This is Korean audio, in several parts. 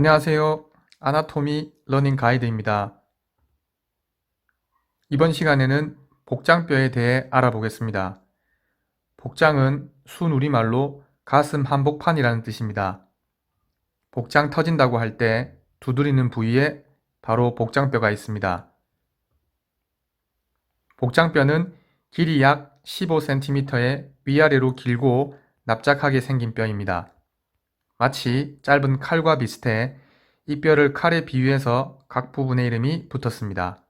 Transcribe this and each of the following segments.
안녕하세요. 아나토미 러닝 가이드입니다. 이번 시간에는 복장뼈에 대해 알아보겠습니다. 복장은 순 우리말로 가슴 한복판이라는 뜻입니다. 복장 터진다고 할 때 두드리는 부위에 바로 복장뼈가 있습니다. 복장뼈는 길이 약 15cm의 위아래로 길고 납작하게 생긴 뼈입니다. 마치 짧은 칼과 비슷해 이 뼈를 칼에 비유해서 각 부분의 이름이 붙었습니다.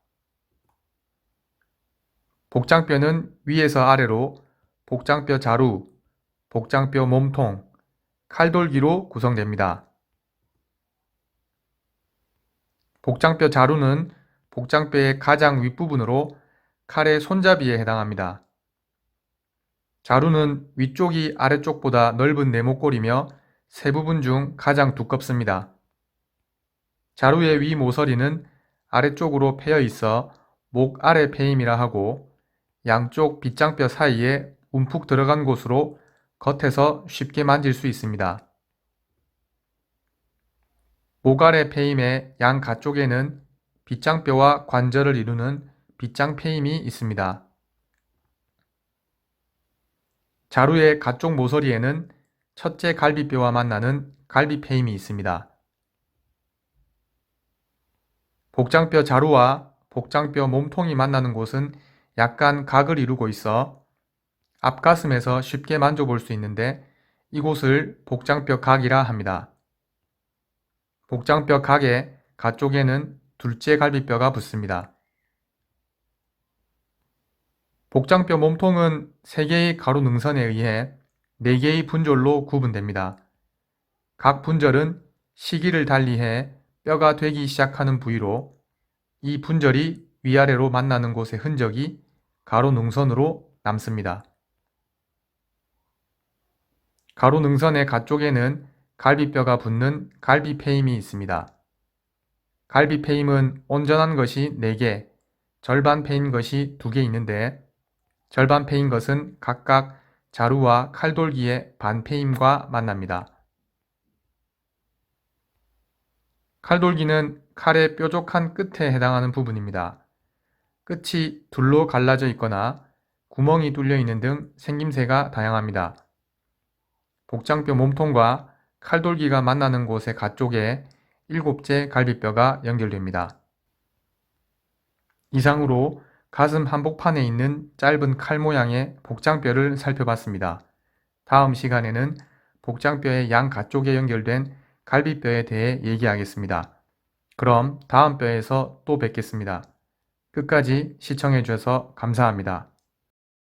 복장뼈는 위에서 아래로 복장뼈 자루, 복장뼈 몸통, 칼돌기로 구성됩니다. 복장뼈 자루는 복장뼈의 가장 윗부분으로 칼의 손잡이에 해당합니다. 자루는 위쪽이 아래쪽보다 넓은 네모꼴이며 세 부분 중 가장 두껍습니다. 자루의 위 모서리는 아래쪽으로 패여 있어 목 아래 패임이라 하고 양쪽 빗장뼈 사이에 움푹 들어간 곳으로 겉에서 쉽게 만질 수 있습니다. 목 아래 패임의 양 가쪽에는 빗장뼈와 관절을 이루는 빗장패임이 있습니다. 자루의 가쪽 모서리에는 첫째 갈비뼈와 만나는 갈비패임이 있습니다. 복장뼈 자루와 복장뼈 몸통이 만나는 곳은 약간 각을 이루고 있어 앞가슴에서 쉽게 만져볼 수 있는데 이곳을 복장뼈 각이라 합니다. 복장뼈 각의 가쪽에는 둘째 갈비뼈가 붙습니다. 복장뼈 몸통은 3개의 가로 능선에 의해 4개의 분절로 구분됩니다. 각 분절은 시기를 달리해 뼈가 되기 시작하는 부위로 이 분절이 위아래로 만나는 곳의 흔적이 가로 능선으로 남습니다. 가로 능선의 가쪽에는 갈비뼈가 붙는 갈비페임이 있습니다. 갈비페임은 온전한 것이 4개, 절반 패인 것이 2개 있는데 절반 패인 것은 각각 자루와 칼돌기의 반패임과 만납니다. 칼돌기는 칼의 뾰족한 끝에 해당하는 부분입니다. 끝이 둘로 갈라져 있거나 구멍이 뚫려 있는 등 생김새가 다양합니다. 복장뼈 몸통과 칼돌기가 만나는 곳의 가쪽에 일곱째 갈비뼈가 연결됩니다. 이상으로 가슴 한복판에 있는 짧은 칼 모양의 복장뼈를 살펴봤습니다. 다음 시간에는 복장뼈의 양 가쪽에 연결된 갈비뼈에 대해 얘기하겠습니다. 그럼 다음 뼈에서 또 뵙겠습니다. 끝까지 시청해 주셔서 감사합니다.